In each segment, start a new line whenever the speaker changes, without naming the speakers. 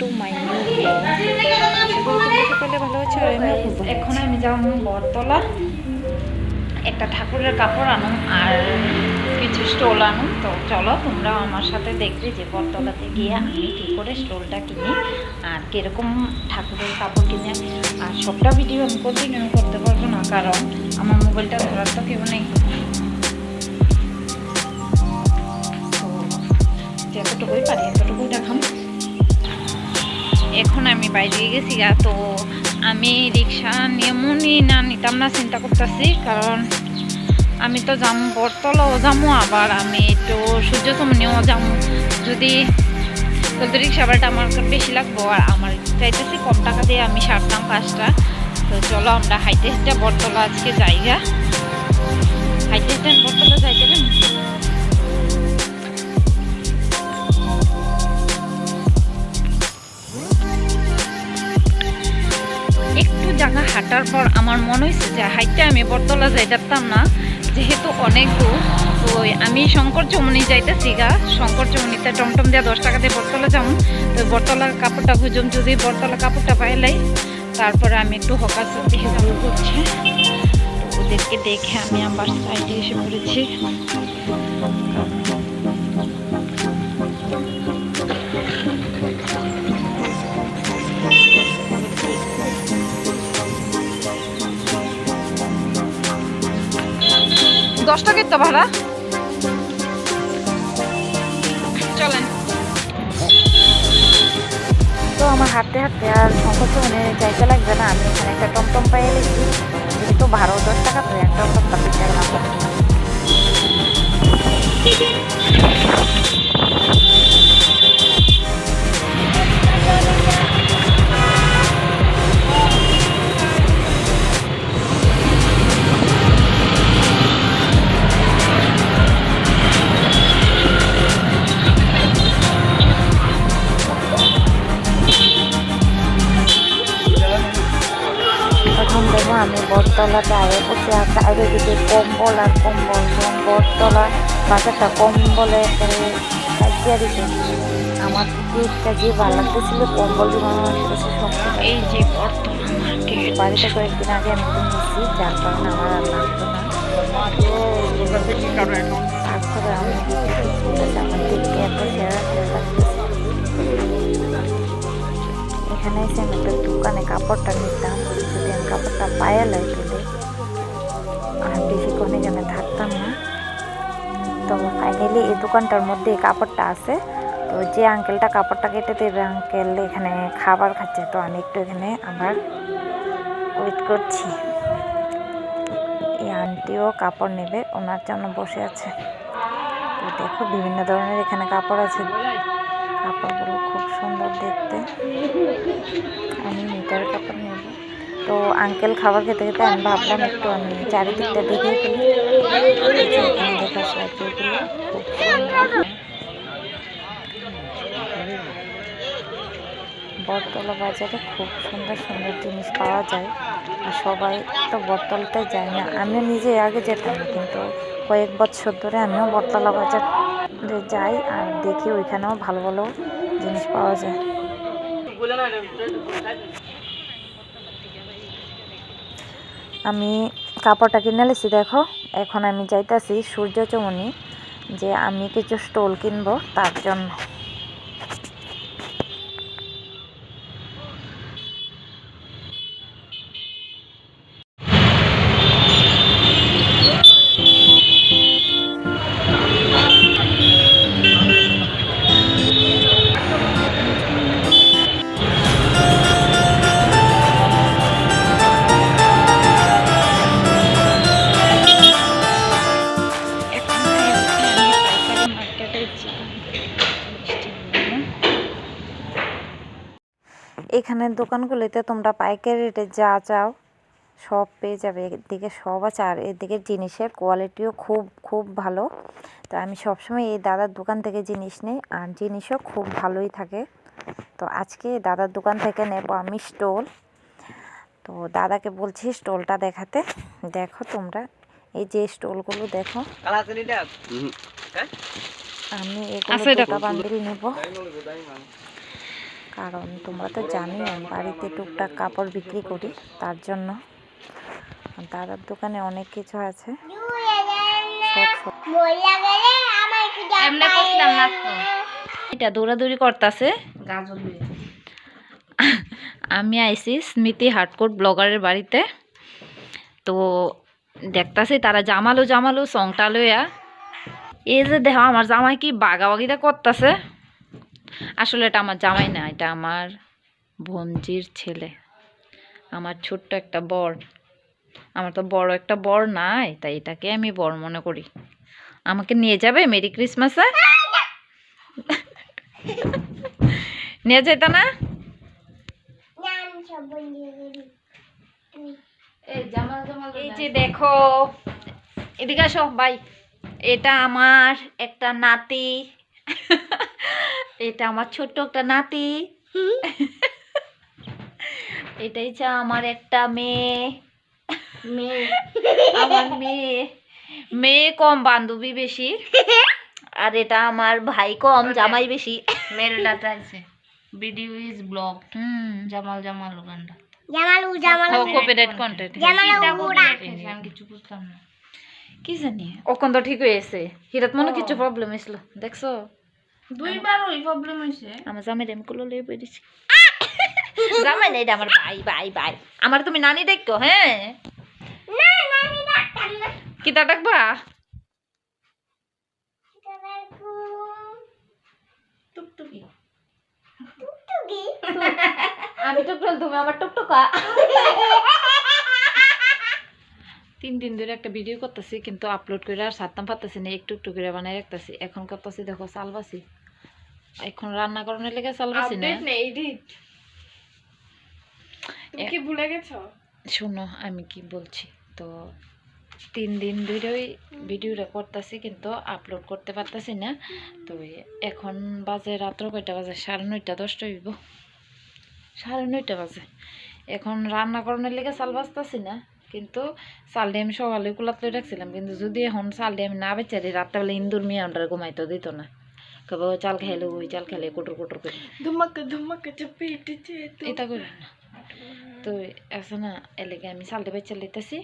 To my new ভালো আছো আর
এখন আমি যাব বরতলা একটা ঠাকুরের কাপড় আনুম আর কিছু স্টোল আনুম। তো চলো তোমরা আমার সাথে দেখবে যে বরতলাতে গিয়ে আমি কী করে স্টোলটা কিনি আর কীরকম ঠাকুরের কাপড় কিনে। আর সবটা ভিডিও আমি কন্টিনিউ করতে পারব না কারণ আমার মোবাইলটা ধরার তো কেউ নেই যতটুকুই পারি এতটুকুই দেখাম। এখন আমি বাইরে গেছি গা, তো আমি রিক্সা নিয়মনি না নিতাম না চিন্তা করতেছি, কারণ আমি তো যাম বরতলাও যামো, আবার আমি একটু সূর্য চমনিও যাম। যদি যদি রিক্সা ভাড়াটা আমার খুব বেশি লাগবো, আর আমার চাইতেছি কম টাকা দিয়ে আমি সারতাম পাঁচটা। তো চলো আমরা হাইটে হেঁটে বরতলা আজকে জায়গা হাইটে হেঁটে বরতলা যাইতে জায়গা পর আমার মনে হয়েছে যে হাইটে আমি বরতলা যাইতাম না, যেহেতু অনেক দূর। তো আমি শঙ্কর চমনি যাইতেছি গা। শঙ্কর চমনিতে টমটম দিয়ে দশ টাকা দিয়ে বরতলা যাম। তো বরতলার কাপড়টা খুঁজুম যদি বরতলা কাপড়টা পাইলাই তারপরে আমি একটু হকার দিকে যাব করছি ওদেরকে দেখে আমি আবার সাইডে এসে পড়েছি। দশ টাকার তো ভাড়া। চলেন।
তো আমার হাঁটতে হাঁটতে আর সংকোচ মানে যাইতে লাগবে না আমি এখানে একটা টমটম পাই এলেছি যেহেতু ভাড়াও দশ টাকা তো একটা টমটম দিতে গেলাম এখন আমি বটতলাতে আগে বসে আর চারিদিকে কম্বল আর কম্বল এবং বটতলা বাজারটা কম্বলে সাজিয়ে দিতে আমার দিকটা যে ভালো লাগতেছিল কম্বল
এই যে
বাড়িতে কয়েকদিন আগে আমি তো নিচ্ছি যার কারণে আমার আর লাগতো না তারপরে আমি আমার এখানে এসে আমি একটা দোকানে কাপড়টা নিতাম যদি আমি কাপড়টা পায়ে লাই তুলে আর বেশিক্ষণ এখানে থাকতাম না। তো ফাইনালি এই দোকানটার মধ্যে কাপড়টা আছে। তো যে আঙ্কেলটা কাপড়টা কেটে দেবে আঙ্কেল এখানে খাবার খাচ্ছে, তো আমি একটু এখানে আবার ওয়েট করছি। এই আন্টিও কাপড় নেবে, ওনার জন্য বসে আছে। তো দেখো বিভিন্ন ধরনের এখানে কাপড় আছে। কাপড়গুলো সুন্দর দেখতে। আমি মিটার কাপড় নেব। তো আঙ্কেল খাবার খেতে খেতে আমি ভাবলাম একটু আমি চারিদিকটা দেখে ফেলি। বটতলা বাজারে খুব সুন্দর সুন্দর জিনিস পাওয়া যায়। আর সবাই তো বটতলাতে যায় না। আমিও নিজে আগে যেতাম, কিন্তু কয়েক বছর ধরে আমিও বটতলা বাজারে যাই আর দেখি ওইখানেও ভালো ভালো জিনিস পাওয়া যায়। আমি কাপড়টা কিনে নিয়েছি দেখো। এখন আমি যাইতাছি সূর্য চমনি যে আমি কিছু স্টোল কিনবো তার জন্য। দোকানগুলিতে তোমরা পাইকারি রেটে যা চাও সব পেয়ে যাবে। এদিকে সব আছে আর এদিকে জিনিসের কোয়ালিটিও খুব খুব ভালো। তো আমি সবসময় এই দাদার দোকান থেকে জিনিস নিই আর জিনিসও খুব ভালোই থাকে। তো আজকে দাদার দোকান থেকে নেব আমি স্টোল। তো দাদাকে বলছি স্টোলটা দেখাতে। দেখো তোমরা এই যে স্টোলগুলো দেখো। আমি এগুলো দুটো বান্ডিল নেব।
কারণ তোমরা তো জানোই বাড়িতে টুকটাক কাপড় বিক্রি করি তার জন্য দাদার দোকানে অনেক কিছু আছে।
এটা দৌড়াদৌড়ি করতেছে। আমি আইছি স্মৃতি হার্ডকোট ব্লগারের বাড়িতে। তো দেখতাছি তারা জামালো জামালো সংটা লইয়া। এই যে দেখো আমার জামাই কি বাগাবাগিটা করতেছে। আসলে এটা আমার জামাই না এটা আমার ভঞ্জির ছেলে। আমার ছোট্ট একটা বর। আমার তো বড় একটা বর নাই তাই এটাকে আমি বর মনে করি। আমাকে নিয়ে যাবে? মেরি ক্রিসমাসে? নিয়ে যেত না?
এই
যে দেখো এদিকে আসো ভাই এটা আমার একটা নাতি। এটা আমার ছোট্ট একটা নাতি। এটাই হচ্ছে আমার একটা মেয়ে। মেয়ে। আমার মেয়ে। মেয়ে কম বান্ধবী বেশি। আর এটা আমার ভাই কম জামাই বেশি।
মেল ডাটা আছে। Video is blog
hmm.
Jamal Jamal Uganda.
Copyright content
আমি কিছু বুঝলাম না।
কি জানি? ওখান তো ঠিক হয়েছে হিরাত মনে কিছু প্রবলেম হয়েছিল দেখছ?
দুইবার ওই প্রবলেম হয়েছে
আমার জামাই রেম কুলো লয়ে বেরিয়েছি জামাই নেই আমার ভাই ভাই ভাই। আমার তুমি নানি দেখো হ্যাঁ? কিতা ডাকবা?
টুকটুকি।
আমি টুকটুক তুমি আমার টুকটুকা। তিন দিন ধরে একটা ভিডিও করতেছি কিন্তু আপলোড করে আর সারতাম পারতেছি না একটু একটু করে বানাই রাখতেছি। এখন করতেছি দেখো চালবাসি এখন রান্না করানোর লেগে চালবাসি না?
আপডেট নেই এডিট তুমি কি ভুলে গেছো?
শোনো আমি কি বলছি? তো তিন দিন ধরেই ভিডিওটা করতেছি কিন্তু আপলোড করতে পারতেছি না। তো এখন বাজে রাত্র কয়টা বাজে? সাড়ে নয়টা দশটা হইব। সাড়ে নয়টা বাজে। এখন রান্না করানোর লেগে চাল বাজতেছি না কিন্তু চালটি আমি সকালে কুলাতে রাখছিলাম কিন্তু যদি এখন চালটি আমি না বেচারি রাত্রেবেলা ইন্দুর মেয়ে আন্ডারে ঘুমাইতে দিত না। কবে চাল খাইলে ওই চাল খাইলে কুটুর কুটুর করে
ধুমাকা ধুমাকা চাপে এটেছে
এটা করে না তো আছে না এলাকে আমি চালটা বেচে লইতেছি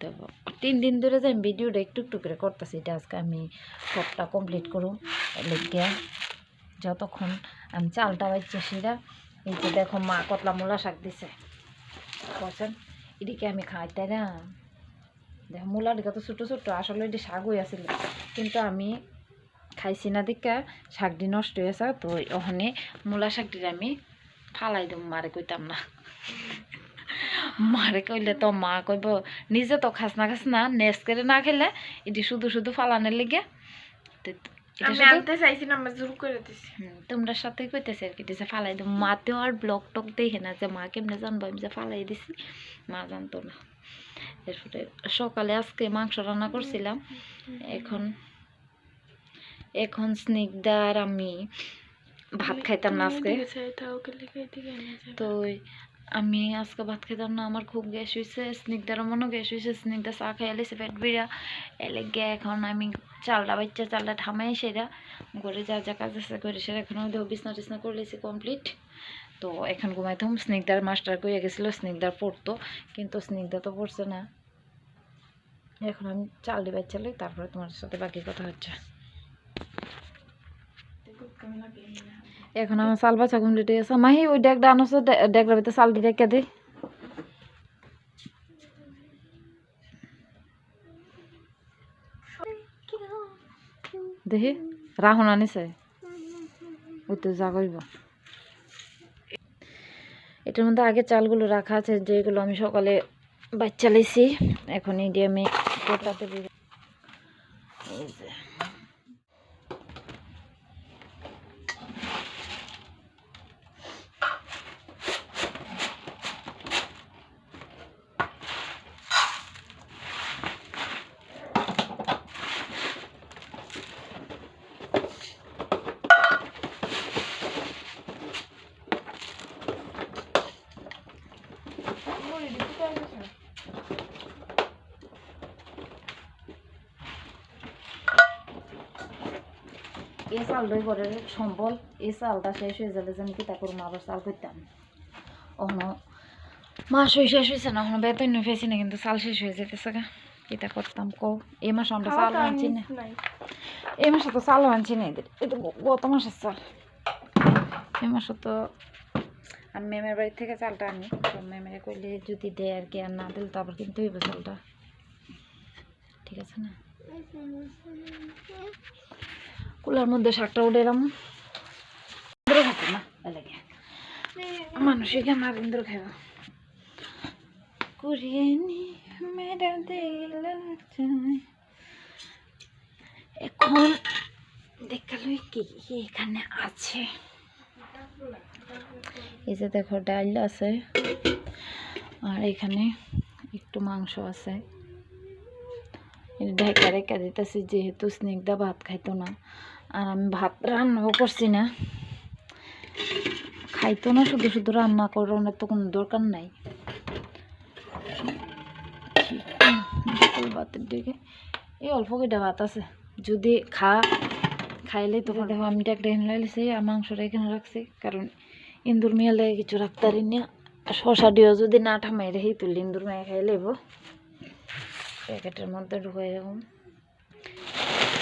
তো তিন দিন ধরে যে আমি ভিডিওটা একটু একটু করে করতেছি এটা আজকে আমি সবটা কমপ্লিট করব এলাকে যতক্ষণ আমি চালটা বাচ্চা সেটা এই যে দেখো মা কতলা মূলা শাক দিছে বলছেন এদিকে আমি খাই তাই না দেখো মূলা দিকে তো ছোটো ছোটো আসলে এটি শাক হয়ে আছিল কিন্তু আমি খাইছি না দিকা শাকটি নষ্ট হয়েছে তো ওখানে মূলা শাকটি আমি ফালাই দেব মারে কইতাম না। মারে কইলে তো মা কইব নিজে তো খাস না খাস না নেস করে না খেলে এটি শুধু শুধু ফালানোর লেগে। তোমরা সাথে কইতেছে আর কি যে ফালাই দেব। মাতেও আর ব্লগ টক দেখে না যে মা কেমনে জানব আমি যে ফালাই দিছি মা জানতো না। এরপরে সকালে আজকে মাংস রান্না করছিলাম এখন এখন স্নিগ্ধার আমি ভাত খাইতাম না আজকে। তো আমি আজকে ভাত খাইতাম না আমার খুব গ্যাস হয়েছে স্নিগ্ধারও মনে গ্যাস হয়েছে স্নিগ্ধা চা খাই এলেছে পেট বিড়া এলে গিয়ে এখন আমি চালটা বাচ্চা চালটা ঠামাই সেরা ঘরে যা যা কাজ আছে করে সেরা এখন বিছনা টিছনা করে লেছি কমপ্লিট তো এখন ঘুমাইতাম স্নিগ্ধার মাস্টার কইয়া গেছিল স্নিগ্ধার পড়তো কিন্তু স্নিগ্ধা তো পড়ছে না। এখন আমি চালটি বাচ্চা লই তারপরে তোমার সাথে বাকি কথা হচ্ছে। এখন আমার চাল বাছা কমপ্লিট হয়ে গেছে। মাহি, ওই ডেকটা আনছো ডেকটার ভিতরে চাল দিয়ে রেখে দে। দেখি আনিছে। ওই তো যা করব এটার মধ্যে আগে চালগুলো রাখা আছে, যেগুলো আমি সকালে বাচ্চা লেছি এখন এটি আমি কোটাতে এ চালটাই করে সম্বল এই চালটা শেষ হয়ে যাবে যেন কিতা করব আবার চাল করতাম। অহনো মাস হয়ে শেষ হয়েছে না এখন বেতন নিয়ে ফেছি না কিন্তু চাল শেষ হয়ে যেতেছে গা। কিতা করতাম কও এই মাসে আমরা চাল
তো
আনছি না। এই মাসে তো চালও আনছি না এদের এটা গ- গত মাসের চাল। এই মাসে তো আমি মেমের বাড়ি থেকে চালটা আনি তো মেমের কইলে যদি দেয় আর কি আর না দিলে তো আবার কিনতে হইবে চালটা। ঠিক আছে না? কুলার মধ্যে শাকটা উঠে এলাম ইন্দ্র খাতে না লাগে কেন আর ইন্দ্র খাইব। নি এখন দেখাল এখানে আছে। এই যে দেখো, ডাল আছে। আর এখানে একটু মাংস আছে। ঢেকা রেখা দিতেছি, যেহেতু স্নিগ্ধা ভাত খাইতো না। আর আমি ভাত রান্নাও করছি না। খাইতো না, শুধু শুধু রান্না করানোর তো কোনো দরকার নাই। ভাতের দিকে। এই অল্প কয়টা ভাত আছে। যদি খা, খাইলে তো দেখো আমি একটা এখানে লাইছি আর মাংসটা এখানে রাখছি, কারণ ইন্দুর মেয়ে লাগে কিছু রাখতে পারি না শশা দিও যদি না ঠামাই রেখে তুলি ইন্দুর মেয়ে খাই লেবো প্যাকেটের মধ্যে ঢুকাই এরকম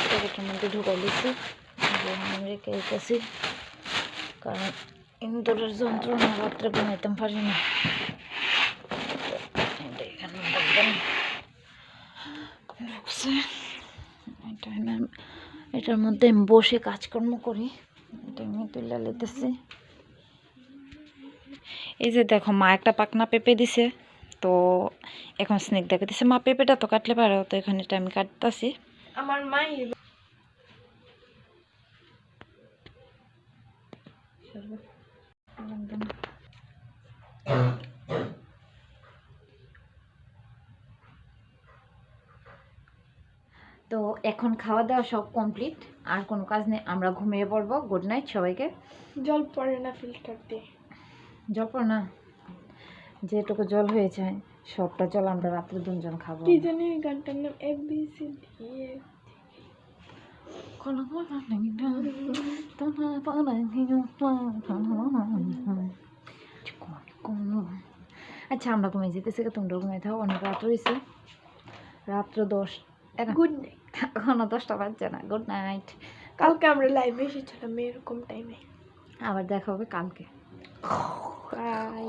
প্যাকেটের মধ্যে ঢুকাই দিচ্ছি আমি রেখে দিতেছি কারণ ইন্দুরের যন্ত্রণা রাত্রে ঘুমাইতাম পারি না এটার মধ্যে আমি বসে কাজকর্ম করি এটা আমি তুলে লেতেছি এই যে দেখো মা একটা পাকনা পেঁপে দিছে। তো এখন স্নেক দেখে দিছে মা পেঁপেটা তো কাটলে পারো তো এখানে এটা আমি কাটতেছি।
আমার মাই
তো এখন খাওয়া দাওয়া সব কমপ্লিট আর কোনো কাজ নেই আমরা ঘুমিয়ে পড়ব। গুড নাইট সবাইকে।
জল পড়ে না ফিল্টার দিয়ে।
জল পড়ে না? যেটুকু জল হয়েছে সবটা জল আমরা রাত্রে দুজন খাব।
কি জানি গানটার নাম এ বি সি ডি
আচ্ছা আমরা ঘুমিয়ে যেতেছি তোমরা ঘুমিয়ে থাকো অনেক রাত হয়েছে রাত্র দশ
গুড নাইট
এখনও দশটা বাজছে না গুড নাইট
কালকে আমরা লাইভে এসেছিলাম এরকম টাইমে
আবার দেখা হবে কালকে।
বাই